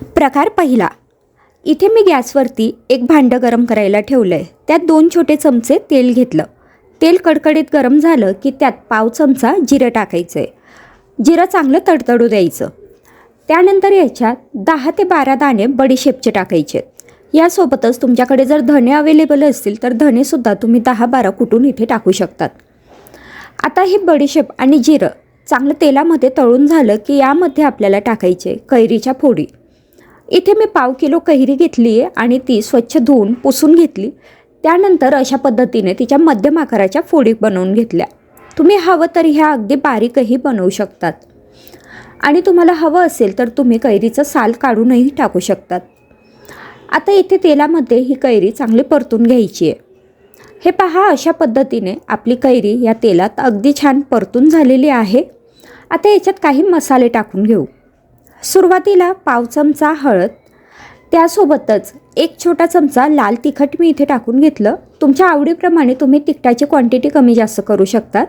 प्रकार पहिला. इथे मी गॅसवरती एक भांडं गरम करायला ठेवलं आहे त्यात दोन छोटे चमचे तेल घेतलं. तेल कडकडीत गरम झालं की त्यात पाव चमचा जिरं टाकायचं आहे जिरं चांगलं तडतडू द्यायचं. त्यानंतर याच्यात दहा ते बारा दाणे बडीशेपचे टाकायचे. यासोबतच तुमच्याकडे जर धणे अवेलेबल असतील तर धणेसुद्धा तुम्ही दहा बारा कुटून इथे टाकू शकतात. आता हे बडीशेप आणि जिरं चांगलं तेलामध्ये तळून झालं की यामध्ये आपल्याला टाकायचे कैरीच्या फोडी. इथे मी पाव किलो कैरी घेतली आहे आणि ती स्वच्छ धुवून पुसून घेतली. त्यानंतर अशा पद्धतीने तिच्या मध्यम आकाराच्या फोडी बनवून घेतल्या. तुम्ही हवं तर ह्या अगदी बारीकही बनवू शकतात. आणि तुम्हाला हवं असेल तर तुम्ही कैरीचं साल काढूनही टाकू शकतात. आता इथे तेलामध्ये ही कैरी चांगली परतून घ्यायची आहे. हे पहा अशा पद्धतीने आपली कैरी या तेलात अगदी छान परतून झालेली आहे. आता याच्यात काही मसाले टाकून घेऊ. सुरुवातीला पाव चमचा हळद त्यासोबतच एक छोटा चमचा लाल तिखट मी इथे टाकून घेतलं. तुमच्या आवडीप्रमाणे तुम्ही तिखटाची क्वांटिटी कमी जास्त करू शकतात.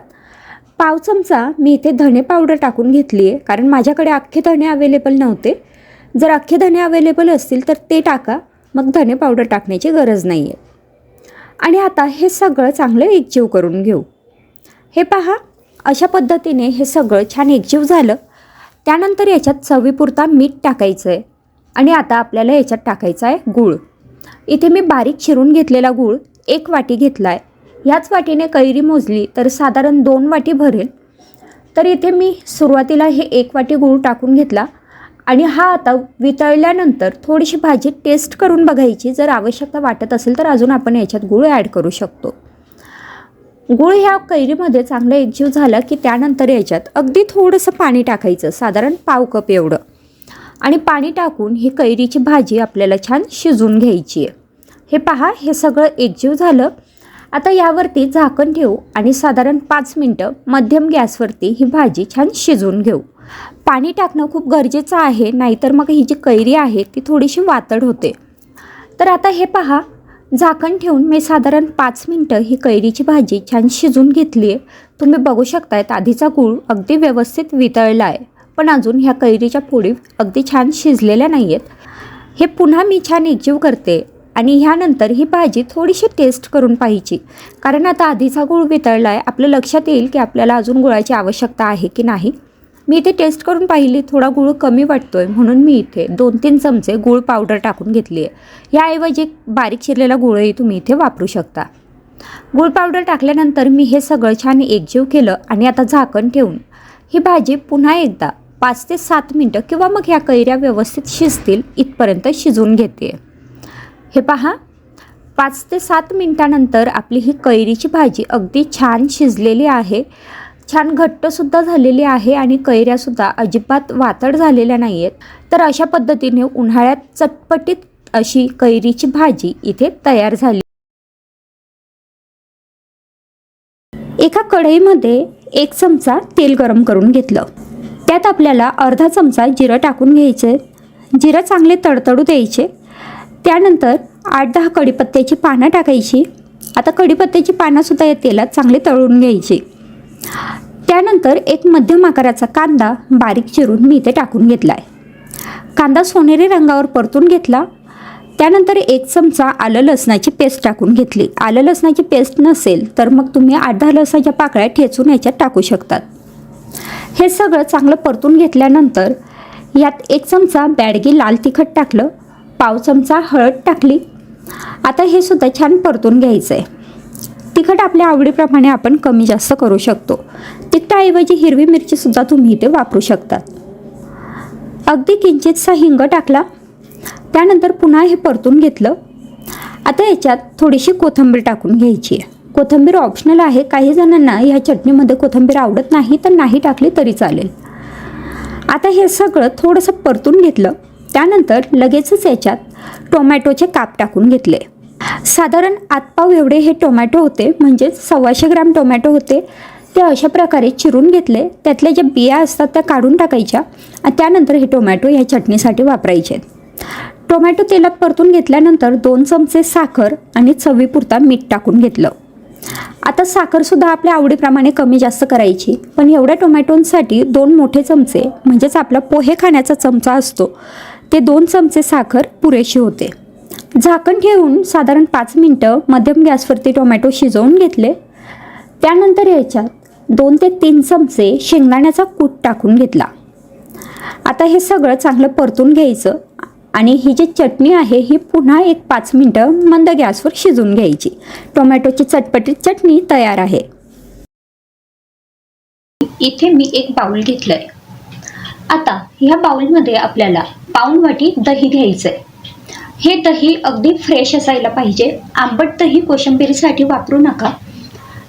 पाव चमचा मी इथे धणे पावडर टाकून घेतली आहे कारण माझ्याकडे अख्खे धणे अवेलेबल नव्हते. जर अख्खे धणे अवेलेबल असतील तर ते टाका मग धणे पावडर टाकण्याची गरज नाही आहे आणि आता हे सगळं चांगलं एकजीव करून घेऊ. हे पहा अशा पद्धतीने हे सगळं छान एकजीव झालं. त्यानंतर याच्यात चवीपुरता मीठ टाकायचं आहे आणि आता आपल्याला याच्यात टाकायचा आहे गूळ. इथे मी बारीक चिरून घेतलेला गूळ एक वाटी घेतला आहे ह्याच वाटीने कैरी मोजली तर साधारण दोन वाटी भरेल. तर इथे मी सुरुवातीला हे एक वाटी गूळ टाकून घेतला. आणि हा आता वितळल्यानंतर थोडीशी भाजी टेस्ट करून बघायची. जर आवश्यकता वाटत असेल तर अजून आपण याच्यात गूळ ॲड करू शकतो. गूळ ह्या कैरीमध्ये चांगलं एकजीव झालं की त्यानंतर याच्यात अगदी थोडंसं पाणी टाकायचं साधारण पाव कप एवढं. आणि पाणी टाकून ही कैरीची भाजी आपल्याला छान शिजवून घ्यायची आहे. हे पहा हे सगळं एकजीव झालं. आता यावरती झाकण ठेवू आणि साधारण पाच मिनटं मध्यम गॅसवरती ही भाजी छान शिजवून घेऊ. पाणी टाकणं खूप गरजेचं आहे नाहीतर मग ही जी कैरी आहे ती थोडीशी वातड होते. तर आता हे पहा झाकण ठेवून मी साधारण पाच मिनटं ही कैरीची भाजी छान शिजून घेतली आहे. तुम्ही बघू शकतायत आधीचा गूळ अगदी व्यवस्थित वितळला आहे. पण अजून ह्या कैरीच्या पोळी अगदी छान शिजलेल्या नाही आहेत हे पुन्हा मी छान एकजीव करते आणि ह्यानंतर ही भाजी थोडीशी टेस्ट करून पाहिजे कारण आता आधीचा गूळ वितळला आहे. आपलं लक्षात येईल की आपल्याला अजून गुळाची आवश्यकता आहे की नाही. मी इथे टेस्ट करून पाहिली थोडा गुळ कमी वाटतो आहे म्हणून मी इथे दोन तीन चमचे गूळ पावडर टाकून घेतली आहे याऐवजी बारीक चिरलेला गुळही तुम्ही इथे वापरू शकता. गूळ पावडर टाकल्यानंतर मी हे सगळं छान एकजीव केलं आणि आता झाकण ठेवून ही भाजी पुन्हा एकदा पाच ते सात मिनटं किंवा मग ह्या कैऱ्या व्यवस्थित शिजतील इथपर्यंत शिजवून घेते. हे पहा पाच ते सात मिनटानंतर आपली ही कैरीची भाजी अगदी छान शिजलेली आहे. छान घट्टसुद्धा झालेली आहे आणि कैऱ्यासुद्धा अजिबात वातड झालेल्या नाही आहेत तर अशा पद्धतीने उन्हाळ्यात चटपटीत अशी कैरीची भाजी इथे तयार झाली. एका कढईमध्ये एक चमचा तेल गरम करून घेतलं. त्यात आपल्याला अर्धा चमचा जिरं टाकून घ्यायचे. जिरं चांगले तडतडू द्यायचे. त्यानंतर आठ दहा कढीपत्त्याची पानं टाकायची. आता कढीपत्त्याची पानंसुद्धा या तेलात चांगले तळून घ्यायची. त्यानंतर एक मध्यम आकाराचा कांदा बारीक चिरून मी इथे टाकून घेतला आहे कांदा सोनेरी रंगावर परतून घेतला. त्यानंतर एक चमचा आलं लसणाची पेस्ट टाकून घेतली. आलं लसणाची पेस्ट नसेल तर मग तुम्ही आठ दहा लसणाच्या पाकळ्या ठेचून याच्यात टाकू शकतात. हे सगळं चांगलं परतून घेतल्यानंतर यात एक चमचा बॅडगी लाल तिखट टाकलं. पाव चमचा हळद टाकली. आता हे सुद्धा छान परतून घ्यायचं आहे तिखट आपल्या आवडीप्रमाणे आपण कमी जास्त करू शकतो. तिखटाऐवजी हिरवी मिरचीसुद्धा तुम्ही इथे वापरू शकतात. अगदी किंचितसा हिंग टाकला. त्यानंतर पुन्हा हे परतून घेतलं. आता याच्यात थोडीशी कोथिंबीर टाकून घ्यायची आहे. कोथिंबीर ऑप्शनल आहे. काही जणांना ह्या चटणीमध्ये कोथिंबीर आवडत नाही तर नाही टाकली तरी चालेल. आता हे सगळं थोडंसं परतून घेतलं. त्यानंतर लगेचच याच्यात टोमॅटोचे काप टाकून घेतले. साधारण आतपाव एवढे हे टोमॅटो होते म्हणजेच सव्वाशे ग्राम टोमॅटो होते. ते अशा प्रकारे चिरून घेतले त्यातल्या ज्या बिया असतात त्या काढून टाकायच्या आणि त्यानंतर हे टोमॅटो ह्या चटणीसाठी वापरायचे. टोमॅटो तेलात परतून घेतल्यानंतर दोन चमचे साखर आणि चवीपुरता मीठ टाकून घेतलं. आता साखरसुद्धा आपल्या आवडीप्रमाणे कमी जास्त करायची पण एवढ्या टोमॅटोंसाठी दोन मोठे चमचे म्हणजेच आपला पोहे खाण्याचा चमचा असतो ते दोन चमचे साखर पुरेशी होते. झाकण ठेवून साधारण पाच मिनटं मध्यम गॅसवरती टोमॅटो शिजवून घेतले. त्यानंतर याच्यात दोन ते तीन चमचे शेंगदाण्याचा कूट टाकून घेतला. आता हे सगळं चांगलं परतून घ्यायचं आणि ही जी चटणी आहे ही पुन्हा एक पाच मिनटं मंद गॅसवर शिजवून घ्यायची. टोमॅटोची चटपटीत चटणी तयार आहे. इथे मी एक बाउल घेतलंय. आता ह्या बाउलमध्ये आपल्याला पाऊण वाटी दही घ्यायचं आहे हे दही अगदी फ्रेश असायला पाहिजे. आंबट दही कोशिंबिरीसाठी वापरू नका.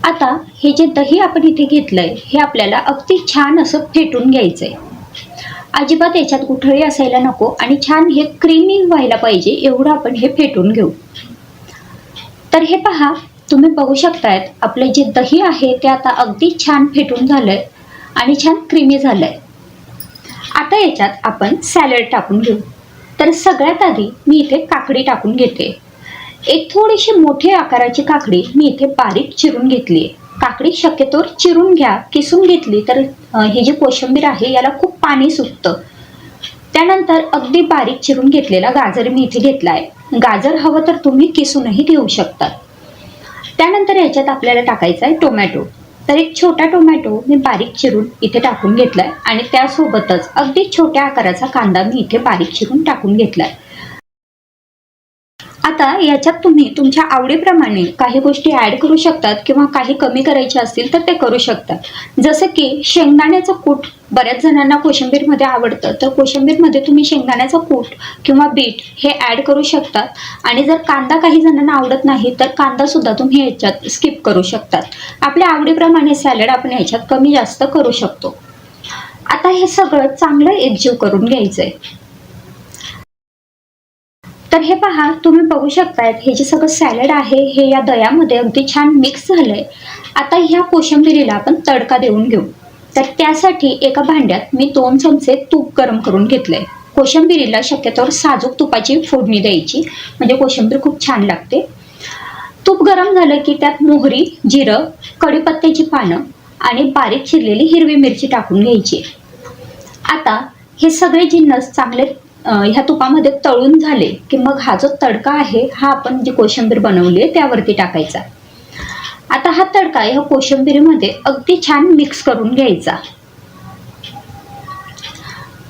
आता हे जे दही आपण इथे घेतलंय हे आपल्याला अगदी छान असं फेटून घ्यायचंय. अजिबात याच्यात गुठळी असायला नको आणि छान हे क्रीमी व्हायला पाहिजे एवढं आपण हे फेटून घेऊ. तर हे पहा तुम्ही बघू शकतायत आपले जे दही आहे ते आता अगदी छान फेटून झालंय आणि छान क्रीमी झालंय. आता याच्यात आपण सॅलड टाकून घेऊ. तर सगळ्यात आधी मी इथे काकडी टाकून घेते. एक थोडीशी मोठी आकाराची काकडी मी इथे बारीक चिरून घेतली. आहे काकडी शक्यतोवर चिरून घ्या किसून घेतली तर हे जे कोशिंबीर आहे याला खूप पाणी सुटतं. त्यानंतर अगदी बारीक चिरून घेतलेला गाजर मी इथे घेतला आहे गाजर हवं तर तुम्ही किसूनही घेऊ शकता. त्यानंतर याच्यात आपल्याला टाकायचा आहे टोमॅटो. तर एक छोटा टोमॅटो मी बारीक चिरून इथे टाकून घेतलाय आणि त्यासोबतच अगदी छोट्या आकाराचा कांदा मी इथे बारीक चिरून टाकून घेतलाय. आता याच्यात तुम्ही तुमच्या आवडीप्रमाणे काही गोष्टी ॲड करू शकतात किंवा काही कमी करायचे असतील तर ते करू शकतात. जसं की शेंगदाण्याचं कूट बऱ्याच जणांना कोशिंबीरमध्ये आवडतं. तर कोशिंबीरमध्ये तुम्ही शेंगदाण्याचं कूट किंवा बीट हे ॲड करू शकतात. आणि जर कांदा काही जणांना आवडत नाही तर कांदासुद्धा तुम्ही याच्यात स्किप करू शकतात. आपल्या आवडीप्रमाणे सॅलड आपण याच्यात कमी जास्त करू शकतो. आता हे सगळं चांगलं एकजीव करून घ्यायचं आहे तर हे पहा तुम्ही बघू शकताय हे जे सगळं सॅलड आहे हे या दह्यामध्ये अगदी छान मिक्स झालंय. आता ह्या कोशिंबिरीला आपण तडका देऊन घेऊ. तर त्यासाठी एका भांड्यात मी दोन चमचे तूप गरम करून घेतलंय. कोशिंबिरीला शक्यतोवर साजूक तुपाची फोडणी द्यायची म्हणजे कोशिंबीर खूप छान लागते. तूप गरम झालं की त्यात मोहरी जिरं कढीपत्त्याची पानं आणि बारीक चिरलेली हिरवी मिरची टाकून घ्यायची. आता हे सगळे जिन्नस चांगले ह्या तुपामध्ये तळून झाले की मग हा जो तडका आहे हा आपण जी कोशिंबीर बनवली आहे त्यावरती टाकायचा. आता हा तडका ह्या कोशिंबीरीमध्ये अगदी छान मिक्स करून घ्यायचा.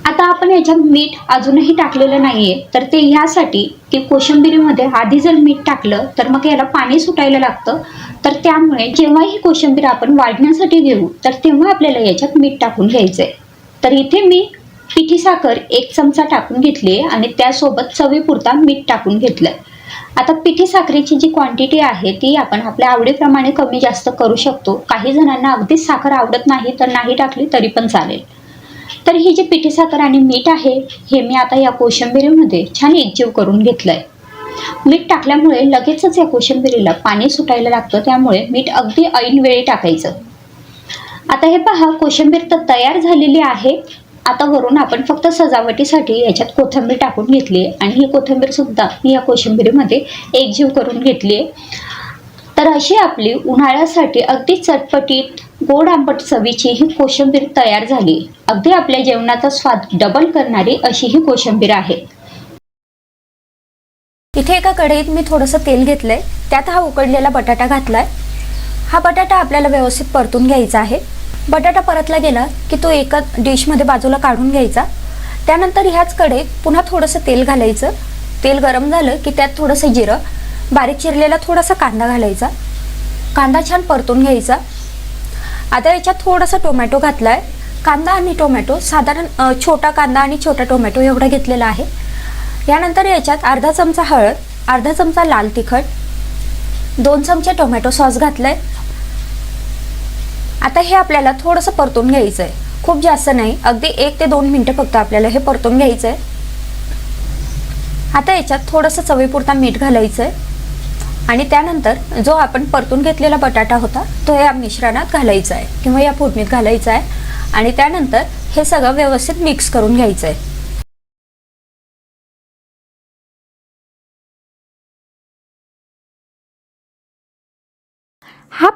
आता आपण याच्यात मीठ अजूनही टाकलेलं नाहीये तर ते ह्यासाठी की कोशिंबिरीमध्ये आधी जर मीठ टाकलं तर मग याला पाणी सुटायला लागतं. तर त्यामुळे जेव्हा ही कोशिंबीर आपण वाढण्यासाठी घेऊ तर तेव्हा आपल्याला याच्यात मीठ टाकून घ्यायचंय. तर इथे मी पिठी साखर एक चमचा टाकून घेतली आहे आणि त्यासोबत चवीपुरता मीठ टाकून घेतलं. आता पिठी साखरेची जी क्वांटिटी आहे ती आपण आपल्या आवडीप्रमाणे कमी जास्त करू शकतो. काही जणांना अगदीच साखर आवडत नाही तर नाही टाकली तरी पण चालेल. तर ही जी पिठी साखर आणि मीठ आहे हे मी आता या कोशिंबिरीमध्ये छान एकजीव करून घेतलंय. मीठ टाकल्यामुळे लगेचच या कोशिंबिरीला पाणी सुटायला लागतं त्यामुळे मीठ अगदी ऐन वेळी टाकायचं. आता हे पहा कोशिंबीर तर तयार झालेली आहे आता वरून आपण फक्त सजावटीसाठी याच्यात कोथिंबीर टाकून घेतली आहे. आणि ही कोथिंबीरसुद्धा मी या कोशिंबीरीमध्ये एकजीव करून घेतली आहे. तर अशी आपली उन्हाळ्यासाठी अगदी चटपटीत गोड आंबट चवीची ही कोशिंबीर तयार झाली. अगदी आपल्या जेवणाचा स्वाद डबल करणारी अशी ही कोशिंबीर आहे. इथे एका कढईत मी थोडंसं तेल घेतलंय. त्यात हा उकडलेला बटाटा घातलाय. हा बटाटा आपल्याला व्यवस्थित परतून घ्यायचा आहे. बटाटा परतला गेला की तो एका डिशमध्ये बाजूला काढून घ्यायचा. त्यानंतर ह्याच कडेत पुन्हा थोडंसं तेल घालायचं. तेल गरम झालं की त्यात थोडंसं जिरं बारीक चिरलेला थोडासा कांदा घालायचा. कांदा छान परतून घ्यायचा. आता याच्यात थोडासा टोमॅटो घातला आहे कांदा आणि टोमॅटो साधारण छोटा कांदा आणि छोटा टोमॅटो एवढा घेतलेला आहे. यानंतर याच्यात अर्धा चमचा हळद अर्धा चमचा लाल तिखट दोन चमचे टोमॅटो सॉस घातला आहे आता हे आपल्याला थोडंसं परतून घ्यायचं आहे खूप जास्त नाही अगदी एक ते दोन मिनटं फक्त आपल्याला हे परतून घ्यायचं आहे आता याच्यात थोडंसं चवीपुरता मीठ घालायचं आहे आणि त्यानंतर जो आपण परतून घेतलेला बटाटा होता तो या मिश्रणात घालायचा आहे किंवा या फोडणीत घालायचा आहे आणि त्यानंतर हे सगळं व्यवस्थित मिक्स करून घ्यायचं आहे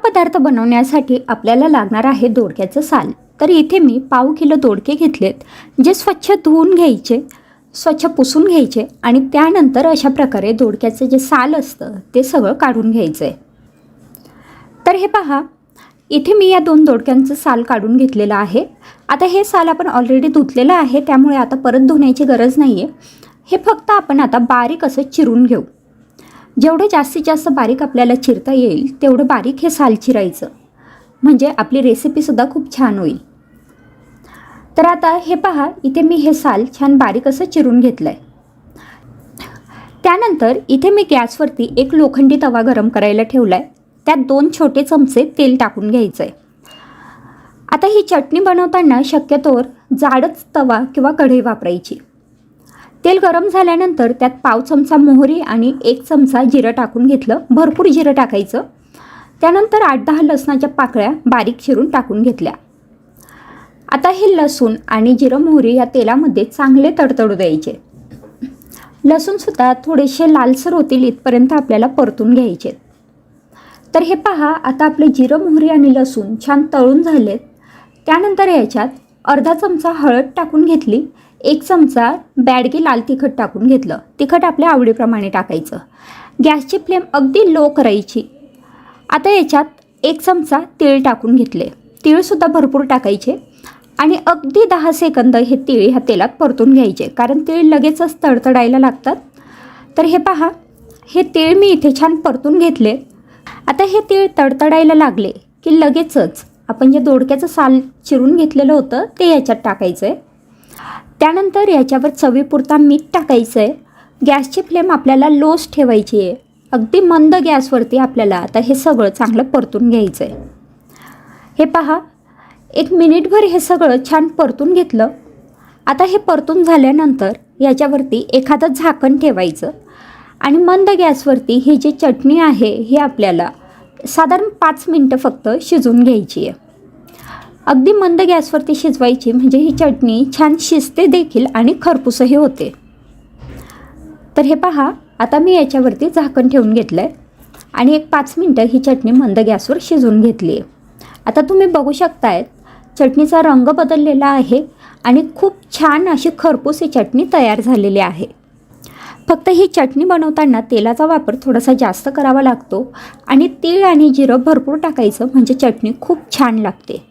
पदार्थ बनवण्यासाठी आपल्याला लागणार आहे दोडक्याचं साल. तर इथे मी पाव किलो दोडके घेतलेत जे स्वच्छ धुवून घ्यायचे स्वच्छ पुसून घ्यायचे आणि त्यानंतर अशा प्रकारे दोडक्याचं जे साल असतं ते सगळं काढून घ्यायचं आहे तर हे पहा इथे मी या दोन दोडक्यांचं साल काढून घेतलेलं आहे. आता हे साल आपण ऑलरेडी धुतलेलं आहे त्यामुळे आता परत धुण्याची गरज नाही आहे हे फक्त आपण आता बारीक असं चिरून घेऊ. जेवढं जास्तीत जास्त बारीक आपल्याला चिरता येईल तेवढं बारीक हे साल चिरायचं. म्हणजे आपली रेसिपीसुद्धा खूप छान होईल. तर आता हे पहा इथे मी हे साल छान बारीक असं चिरून घेतलं आहे त्यानंतर इथे मी गॅसवरती एक लोखंडी तवा गरम करायला ठेवला आहे त्यात दोन छोटे चमचे तेल टाकून घ्यायचं आहे आता ही चटणी बनवताना शक्यतोवर जाडच तवा किंवा कढई वापरायची. तेल गरम झाल्यानंतर त्यात पाव चमचा मोहरी आणि एक चमचा जिरं टाकून घेतलं. भरपूर जिरं टाकायचं. त्यानंतर आठ दहा लसणाच्या पाकळ्या बारीक चिरून टाकून घेतल्या. आता हे लसूण आणि जिरं मोहरी या तेलामध्ये चांगले तडतडू द्यायचे. लसूणसुद्धा थोडेसे लालसर होतील इथपर्यंत आपल्याला परतून घ्यायचे. तर हे पहा आता आपले जिरं मोहरी आणि लसूण छान तळून झालेत. त्यानंतर याच्यात अर्धा चमचा हळद टाकून घेतली एक चमचा बॅडगी लाल तिखट टाकून घेतलं. तिखट आपल्या आवडीप्रमाणे टाकायचं. गॅसची फ्लेम अगदी लो करायची. आता याच्यात एक चमचा तीळ टाकून घेतले. तीळसुद्धा भरपूर टाकायचे आणि अगदी दहा सेकंद हे तीळ ह्या तेलात परतून घ्यायचे. कारण तीळ लगेचच तडतडायला लागतात. तर हे पहा हे तीळ मी इथे छान परतून घेतले. आता हे तीळ तडतडायला लागले की लगेचच आपण जे दोडक्याचं साल चिरून घेतलेलं होतं ते याच्यात टाकायचं आहे त्यानंतर याच्यावर चवीपुरता मीठ टाकायचं आहे गॅसची फ्लेम आपल्याला लोच ठेवायची आहे. अगदी मंद गॅसवरती आपल्याला आता हे सगळं चांगलं परतून घ्यायचं आहे हे पहा एक मिनिटभर हे सगळं छान परतून घेतलं. आता हे परतून झाल्यानंतर याच्यावरती एखादं झाकण ठेवायचं. आणि मंद गॅसवरती ही जी चटणी आहे ही आपल्याला साधारण पाच मिनटं फक्त शिजवून घ्यायची आहे. अगदी मंद गॅसवरती शिजवायची म्हणजे ही चटणी छान शिजते देखील आणि खरपूसही होते. तर हे पहा आता मी याच्यावरती झाकण ठेवून घेतलं आहे आणि एक पाच मिनटं ही चटणी मंद गॅसवर शिजवून घेतली आहे. आता तुम्ही बघू शकतायत चटणीचा रंग बदललेला आहे आणि खूप छान अशी खरपूस ही चटणी तयार झालेली आहे. फक्त ही चटणी बनवताना तेलाचा वापर थोडासा जास्त करावा लागतो आणि तीळ आणि जिरं भरपूर टाकायचं म्हणजे चटणी खूप छान लागते.